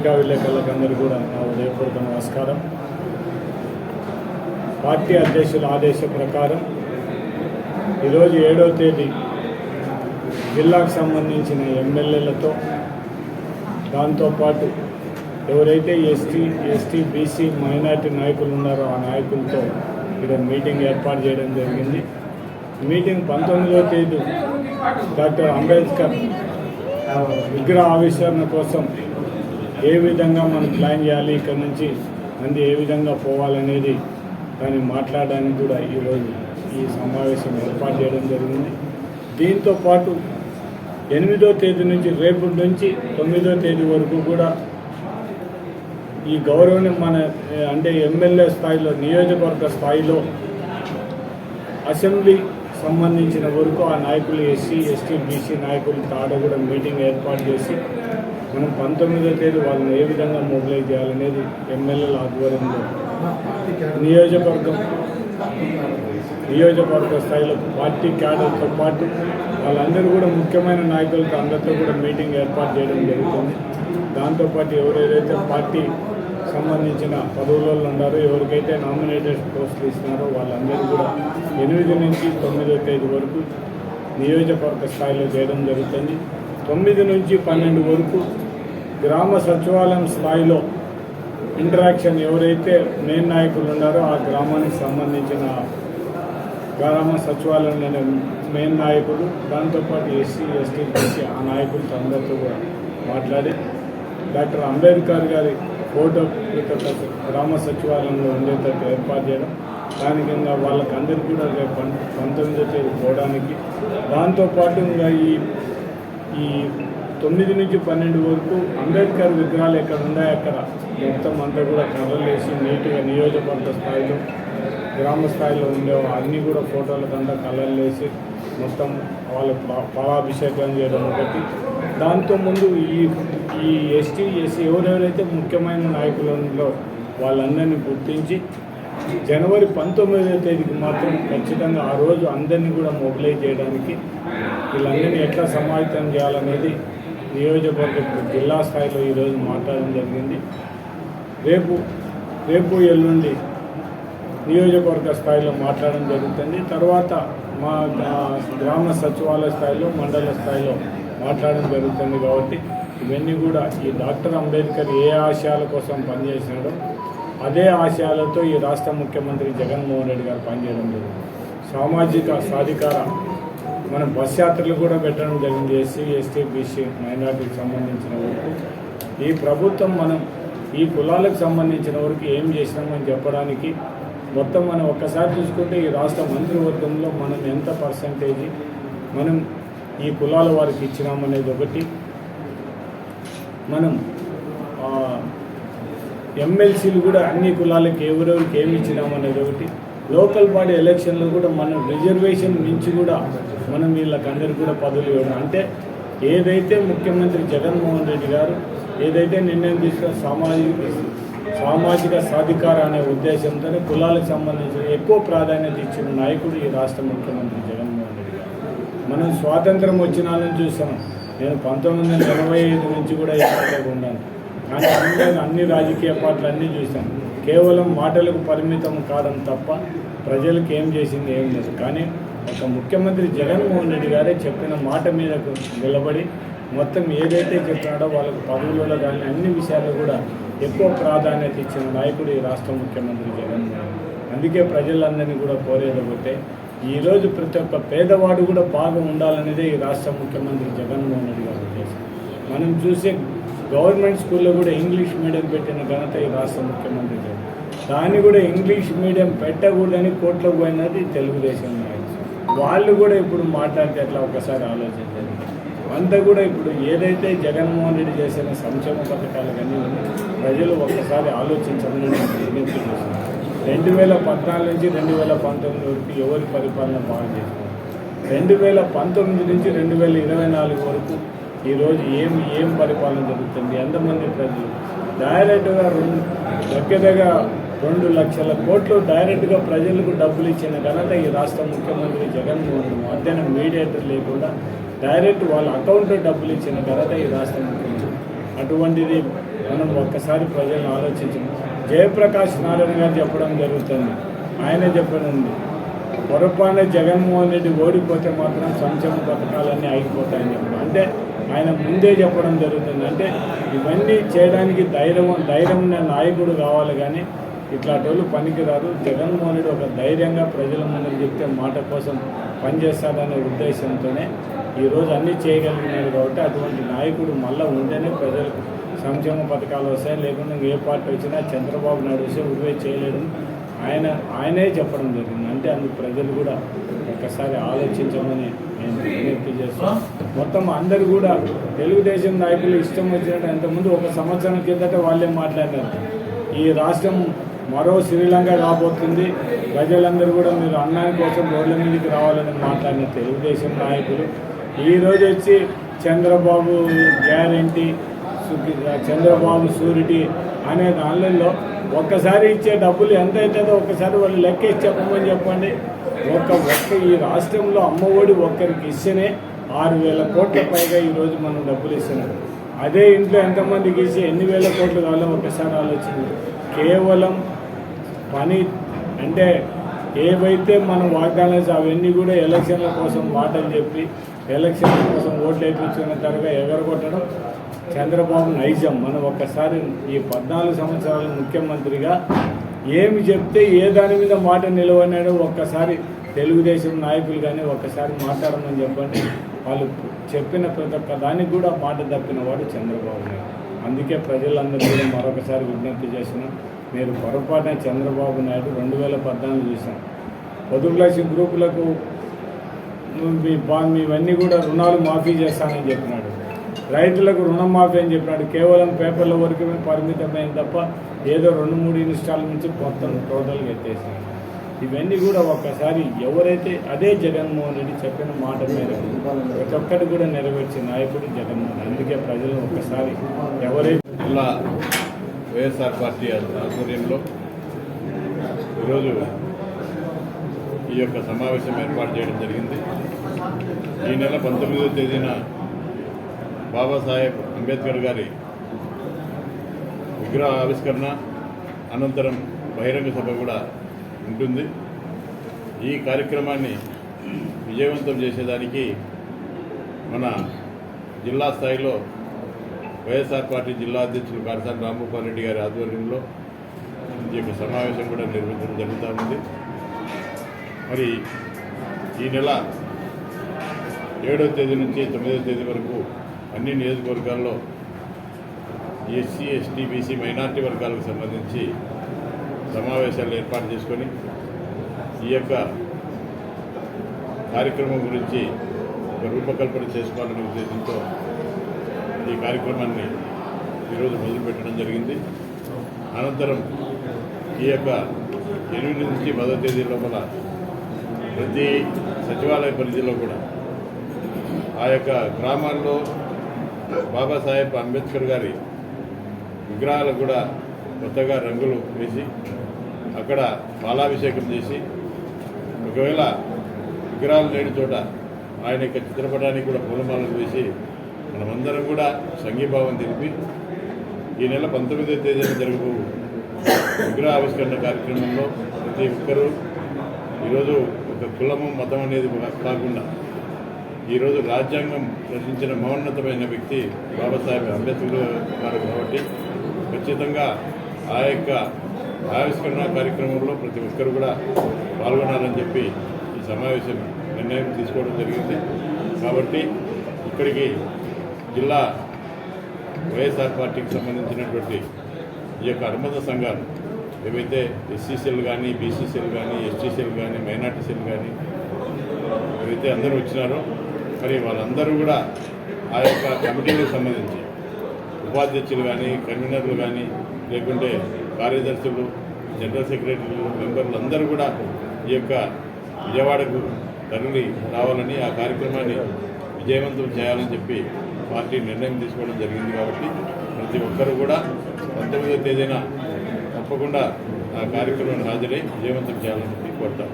పత్రికా విలేకరులకు అందరూ కూడా నా ఉదయపూర్వక నమస్కారం. పార్టీ అధ్యక్షుల ఆదేశ ప్రకారం ఈరోజు ఏడవ తేదీ జిల్లాకు సంబంధించిన ఎమ్మెల్యేలతో దాంతోపాటు ఎవరైతే ఎస్టీ ఎస్టీ బీసీ మైనార్టీ నాయకులు ఉన్నారో ఆ నాయకులతో ఇక్కడ మీటింగ్ ఏర్పాటు చేయడం జరిగింది. మీటింగ్ పంతొమ్మిదవ తేదీ డాక్టర్ అంబేద్కర్ విగ్రహ ఆవిష్కరణ కోసం ఏ విధంగా మనం ప్లాన్ చేయాలి ఇక్కడ నుంచి మంది ఏ విధంగా పోవాలనేది దాన్ని మాట్లాడడానికి కూడా ఈరోజు ఈ సమావేశం ఏర్పాటు చేయడం జరిగింది. దీంతో పాటు ఎనిమిదో తేదీ నుంచి రేపు నుంచి తొమ్మిదో తేదీ వరకు కూడా ఈ గౌరవం మన అంటే ఎమ్మెల్యే స్థాయిలో నియోజకవర్గ స్థాయిలో అసెంబ్లీ సంబంధించిన వరకు ఆ నాయకులు ఎస్సీ ఎస్టీ బీసీ నాయకులు తాడ కూడా మీటింగ్ ఏర్పాటు చేసి మనం పంతొమ్మిదో తేదీ వాళ్ళని ఏ విధంగా మొబిలైజ్ చేయాలనేది ఎమ్మెల్యేల ఆధ్వర్యంలో నియోజకవర్గం నియోజకవర్గ స్థాయిలో పార్టీ క్యాడర్తో పాటు వాళ్ళందరూ కూడా ముఖ్యమైన నాయకులతో అందరితో కూడా మీటింగ్ ఏర్పాటు చేయడం జరుగుతుంది. దాంతోపాటు ఎవరెవరైతే పార్టీ సంబంధించిన పదవులలో ఉన్నారో ఎవరికైతే నామినేటెడ్ పోస్టులు ఇస్తున్నారో వాళ్ళందరూ కూడా ఎనిమిది నుంచి తొమ్మిదో తేదీ వరకు నియోజకవర్గ స్థాయిలో చేయడం జరుగుతుంది. తొమ్మిది నుంచి పన్నెండు వరకు గ్రామ సచివాలయం స్థాయిలో ఇంటరాక్షన్ ఎవరైతే మెయిన్ నాయకులు ఉన్నారో ఆ గ్రామానికి సంబంధించిన గ్రామ సచివాలయంలోనే మెయిన్ నాయకులు దాంతోపాటు ఎస్సీ ఎస్టీ బీసీ ఆ నాయకులతో అందరితో కూడా మాట్లాడి డాక్టర్ అంబేద్కర్ గారి ఫోటో ఇక్కడ గ్రామ సచివాలయంలో ఉండేటట్టు ఏర్పాటు చేయడం దాని కింద వాళ్ళకి అందరికీ కూడా రేపు పంతొమ్మిదో తేదీ పోవడానికి దాంతోపాటు ఇంకా ఈ ఈ తొమ్మిది నుంచి పన్నెండు వరకు అంబేద్కర్ విగ్రహాలు ఎక్కడ ఉన్నాయో అక్కడ మొత్తం అంతా కూడా కలర్లేసి నీట్గా నియోజకవర్గ స్థాయిలో గ్రామ స్థాయిలో ఉండే అన్నీ కూడా ఫోటోలకంతా కలర్లేసి మొత్తం వాళ్ళ పా- పాలాభిషేకం చేయడం ఒకటి. దాంతో ముందు ఈ ఈ ఎస్టీ ఎస్సీ ఎవరెవరైతే ముఖ్యమైన నాయకులలో వాళ్ళందరినీ గుర్తించి జనవరి పంతొమ్మిదవ తేదీకి మాత్రం ఖచ్చితంగా ఆ రోజు అందరినీ కూడా మొబిలైజ్ చేయడానికి వీళ్ళందరినీ ఎట్లా సమాహితం చేయాలనేది నియోజకవర్గ జిల్లా స్థాయిలో ఈరోజు మాట్లాడడం జరిగింది. రేపు రేపు ఎల్లుండి నియోజకవర్గ స్థాయిలో మాట్లాడడం జరుగుతుంది. తర్వాత మా గ్రామ సచివాలయ స్థాయిలో మండల స్థాయిలో మాట్లాడడం జరుగుతుంది కాబట్టి ఇవన్నీ కూడా ఈ డాక్టర్ అంబేద్కర్ ఏ ఆశయాల కోసం పనిచేసినాడో అదే ఆశయాలతో ఈ రాష్ట్ర ముఖ్యమంత్రి జగన్మోహన్ రెడ్డి గారు పనిచేయడం జరిగింది. సామాజిక సాధికార మనం బస్ యాత్రలు కూడా పెట్టడం జరిగింది ఎస్సీ ఎస్టీ బీసీ మైనార్టీకి సంబంధించిన వరకు. ఈ ప్రభుత్వం మనం ఈ కులాలకు సంబంధించిన వరకు ఏం చేసినామని చెప్పడానికి మొత్తం మనం ఒక్కసారి చూసుకుంటే ఈ రాష్ట్ర మంత్రివర్గంలో మనం ఎంత పర్సంటేజీ మనం ఈ కులాల వారికి ఇచ్చినామనేది ఒకటి. మనం ఎమ్మెల్సీలు కూడా అన్ని కులాలకి ఎవరెవరికి ఏమి ఇచ్చినామనేది ఒకటి. లోకల్ బాడీ ఎలక్షన్లో కూడా మనం రిజర్వేషన్ మించి కూడా మనం వీళ్ళకి అందరికీ కూడా పదవులు ఇవ్వడం. అంటే ఏదైతే ముఖ్యమంత్రి జగన్మోహన్ రెడ్డి గారు ఏదైతే నిర్ణయం తీసుకున్న సామాజిక సామాజిక సాధికార అనే ఉద్దేశంతోనే కులాలకు సంబంధించిన ఎక్కువ ప్రాధాన్యత ఇచ్చిన నాయకుడు ఈ రాష్ట్ర ముఖ్యమంత్రి జగన్మోహన్ రెడ్డి గారు. మనం స్వాతంత్రం వచ్చిన నుంచి చూసాం. నేను పంతొమ్మిది వందల ఎనభై ఐదు నుంచి కూడా ఎక్కడికి ఉన్నాను. కానీ అన్ని అన్ని రాజకీయ పార్టీలు అన్నీ చూసాం. కేవలం మాటలకు పరిమితం కాదం తప్ప ప్రజలకు ఏం చేసింది ఏం లేదు. కానీ ఒక ముఖ్యమంత్రి జగన్మోహన్ రెడ్డి గారే చెప్పిన మాట మీద నిలబడి మొత్తం ఏదైతే చెప్పాడో వాళ్ళకు పదవులలో కానీ అన్ని విషయాల్లో కూడా ఎక్కువ ప్రాధాన్యత ఇచ్చిన నాయకుడు ఈ రాష్ట్ర ముఖ్యమంత్రి జగన్మోహన్ అందుకే ప్రజలందరినీ కూడా కోరేది ఈరోజు ప్రతి ఒక్క పేదవాడు కూడా బాగా ఉండాలనేదే ఈ రాష్ట్ర ముఖ్యమంత్రి జగన్మోహన్ రెడ్డి గారు ఉద్దేశం. మనం చూసే గవర్నమెంట్ స్కూల్లో కూడా ఇంగ్లీష్ మీడియం పెట్టిన ఘనత ఈ రాష్ట్ర ముఖ్యమంత్రి గారు. దాన్ని కూడా ఇంగ్లీష్ మీడియం పెట్టకూడదని కోర్టులో పోయినది తెలుగుదేశం నాయకులు. వాళ్ళు కూడా ఇప్పుడు మాట్లాడితే అట్లా ఒకసారి ఆలోచించారు అంతా కూడా ఇప్పుడు ఏదైతే జగన్మోహన్ రెడ్డి చేసిన సంక్షేమ పథకాలు కానీ ప్రజలు ఒక్కసారి ఆలోచించాలని నేను విజ్ఞప్తి రెండు వేల పద్నాలుగు నుంచి రెండు వేల పంతొమ్మిది వరకు ఎవరి పరిపాలన బాగా చేశారు? రెండు వేల పంతొమ్మిది నుంచి రెండు వేల ఇరవై నాలుగు వరకు ఈరోజు ఏం ఏం పరిపాలన జరుగుతుంది? ఎంతమంది ప్రజలు? డైరెక్ట్గా రెండు దగ్గరగా రెండు లక్షల కోట్లు డైరెక్ట్గా ప్రజలకు డబ్బులు ఇచ్చిన ఘనత ఈ రాష్ట్ర ముఖ్యమంత్రి జగన్మోహన్ మధ్యాహ్నం మీడియేటర్ లేకుండా డైరెక్ట్ వాళ్ళ అకౌంట్ డబ్బులు ఇచ్చిన ఘనత ఈ రాష్ట్ర ముఖ్యమంత్రి. అటువంటిది మనం ఒక్కసారి ప్రజలను ఆలోచించాం. జయప్రకాష్ నారాయణ గారు చెప్పడం జరుగుతుంది. ఆయన చెప్పనుంది పొరపాటున జగన్మోహన్ రెడ్డి ఓడిపోతే మాత్రం సంక్షేమ పథకాలన్నీ ఆగిపోతాయని చెప్పడం. అంటే ఆయన ముందే చెప్పడం జరుగుతుంది. అంటే ఇవన్నీ చేయడానికి ధైర్యం ధైర్యం ఉన్న నాయకుడు కావాలి కానీ ఇట్లాంటి వాళ్ళు జగన్మోహన్ రెడ్డి ఒక ధైర్యంగా ప్రజల ముందు చెప్తే మాట కోసం పనిచేస్తాడనే ఉద్దేశంతోనే ఈరోజు అన్నీ చేయగలిగినాడు కాబట్టి అటువంటి నాయకుడు మళ్ళీ ఉంటేనే ప్రజలకు సంక్షేమ పథకాలు వస్తాయి. లేకుండా ఏ పార్టీ వచ్చినా చంద్రబాబు నాయుడు వస్తే ఉరివే చేయలేడు. ఆయన ఆయనే చెప్పడం జరిగింది. అంటే అందుకు ప్రజలు కూడా ఒక్కసారి ఆలోచించమని నేను విజ్ఞప్తి చేస్తాను మొత్తం అందరు కూడా తెలుగుదేశం నాయకులు ఇష్టం వచ్చినట్టు అంతకుముందు ఒక సంవత్సరం కిందట వాళ్ళే మాట్లాడారు. ఈ రాష్ట్రం మరో శ్రీలంక కాబోతుంది. ప్రజలందరూ కూడా మీరు అన్నాని కోసం రోడ్ల మీదకి రావాలని మాట్లాడిన తెలుగుదేశం నాయకులు. ఈ వచ్చి చంద్రబాబు గ్యారంటీ చంద్రబాబు సూరిటీ అనే దానిలో ఒక్కసారి ఇచ్చే డబ్బులు ఎంత అవుతుందో ఒక్కసారి వాళ్ళు లెక్క ఇచ్చి చెప్పమని చెప్పండి. ఒక్క ఒక్క ఈ రాష్ట్రంలో అమ్మఒడి ఒక్కరికి ఇస్తేనే ఆరు వేల కోట్ల పైగా ఈరోజు మనం డబ్బులు ఇస్తున్నాం. అదే ఇంట్లో ఎంతమందికి ఇచ్చి ఎన్ని వేల కోట్లు కావాలో ఒకసారి ఆలోచించి కేవలం పని అంటే ఏవైతే మనం వాగ్దానాలు అవన్నీ కూడా ఎలక్షన్ల కోసం మాటలు చెప్పి ఎలక్షన్ల కోసం ఓట్లు వేయించుకున్న తర్వాత ఎగరగొట్టడం చంద్రబాబు నైజం. మనం ఒక్కసారి ఈ పద్నాలుగు సంవత్సరాల ముఖ్యమంత్రిగా ఏమి చెప్తే ఏ దాని మీద మాట నిలవనాడో ఒక్కసారి తెలుగుదేశం నాయకులు కానీ ఒక్కసారి మాట్లాడమని చెప్పండి. వాళ్ళు చెప్పిన ప్రతి ఒక్క దానికి కూడా మాట తప్పిన వాడు చంద్రబాబు నాయుడు అందుకే ప్రజలందరూ కూడా మరొకసారి విజ్ఞప్తి చేస్తున్నాం. మీరు పొరపాటున చంద్రబాబు నాయుడు రెండు వేల పద్నాలుగు చూసాం పొదుపు లక్ష గ్రూపులకు మీ మీవన్నీ కూడా రుణాలు మాఫీ చేస్తానని చెప్పినాడు. రైతులకు రుణం మాఫీ అని చెప్పినాడు. కేవలం పేపర్ల వరకు పరిమితమైంది తప్ప ఏదో రెండు మూడు ఇన్స్టాల్మెంట్స్ నుంచి మొత్తం టోటల్గా ఎత్తేసినాడు ఇవన్నీ కూడా ఒక్కసారి ఎవరైతే అదే జగన్మోహన్ రెడ్డి చెప్పిన మాట మేరకు ప్రతి ఒక్కటి కూడా నెరవేర్చే నాయకుడు జగన్మోహన్ అందుకే ప్రజలు ఒక్కసారి ఎవరైతే జిల్లా వైఎస్ఆర్ పార్టీ ఆధ్వర్యంలో ఈరోజు ఈ యొక్క సమావేశం ఏర్పాటు చేయడం జరిగింది. ఈ నెల పంతొమ్మిదవ తేదీన బాబాసాహెబ్ అంబేద్కర్ గారి విగ్రహ ఆవిష్కరణ అనంతరం బహిరంగ సభ కూడా ఉంటుంది. ఈ కార్యక్రమాన్ని విజయవంతం చేసేదానికి మన జిల్లా స్థాయిలో వైఎస్ఆర్ పార్టీ జిల్లా అధ్యక్షులు కారసాని రాంభూపాల్ రెడ్డి గారి ఆధ్వర్యంలో ఈ యొక్క సమావేశం కూడా నిర్వహించడం జరుగుతూ ఉంది. మరి ఈ నెల ఏడవ తేదీ నుంచి తొమ్మిదవ తేదీ వరకు అన్ని నియోజకవర్గాల్లో ఎస్సీ ఎస్టీ బీసీ మైనార్టీ వర్గాలకు సంబంధించి సమావేశాలు ఏర్పాటు చేసుకొని ఈ యొక్క కార్యక్రమం గురించి ఒక రూపకల్పన చేసుకోవాలనే ఉద్దేశంతో ఈ కార్యక్రమాన్ని ఈరోజు మొదలుపెట్టడం జరిగింది. అనంతరం ఈ యొక్క ఎనిమిది నుంచి పదో తేదీ లోపల ప్రతి సచివాలయ పరిధిలో కూడా ఆ యొక్క గ్రామాల్లో బాబాసాహెబ్ అంబేద్కర్ గారి విగ్రహాలకు కూడా కొత్తగా రంగులు వేసి అక్కడ పాలాభిషేకం చేసి ఒకవేళ విగ్రహాలు లేని చోట ఆయన యొక్క చిత్రపటానికి కూడా పూలమాలలు వేసి మనమందరం కూడా సంఘీభావం తెలిపి ఈ నెల పంతొమ్మిదవ తేదీన జరుగు విగ్రహ ఆవిష్కరణ కార్యక్రమంలో ప్రతి ఒక్కరూ ఈరోజు ఒక కులము మతం అనేది కాకుండా ఈరోజు రాజ్యాంగం రచించిన మహోన్నతమైన వ్యక్తి బాబాసాహెబ్ అంబేద్కర్ గారు కాబట్టి ఖచ్చితంగా ఆ యొక్క ఆవిష్కరణ కార్యక్రమంలో ప్రతి ఒక్కరు కూడా పాల్గొనాలని చెప్పి ఈ సమావేశం నిర్ణయం తీసుకోవడం జరిగింది. కాబట్టి ఇక్కడికి జిల్లా వైఎస్ఆర్ పార్టీకి సంబంధించినటువంటి ఈ యొక్క అనుబంధ సంఘాలు ఏవైతే ఎస్సీసీలు కానీ బీసీసీలు కానీ ఎస్టీసీలు కానీ మైనార్టీసీలు కానీ ఏవైతే అందరూ వచ్చినారో మరి వాళ్ళందరూ కూడా ఆ యొక్క కమిటీలకు సంబంధించి ఉపాధ్యక్షులు కానీ కన్వీనర్లు కానీ లేకుంటే కార్యదర్శులు జనరల్ సెక్రటరీలు మెంబర్లు అందరూ కూడా ఈ యొక్క విజయవాడకు తరలి రావాలని ఆ కార్యక్రమాన్ని విజయవంతం చేయాలని చెప్పి పార్టీ నిర్ణయం తీసుకోవడం జరిగింది కాబట్టి ప్రతి ఒక్కరూ కూడా పంతొమ్మిదవ తేదీన తప్పకుండా ఆ కార్యక్రమాన్ని హాజరై విజయవంతం చేయాలని చెప్పి కోరుతాం.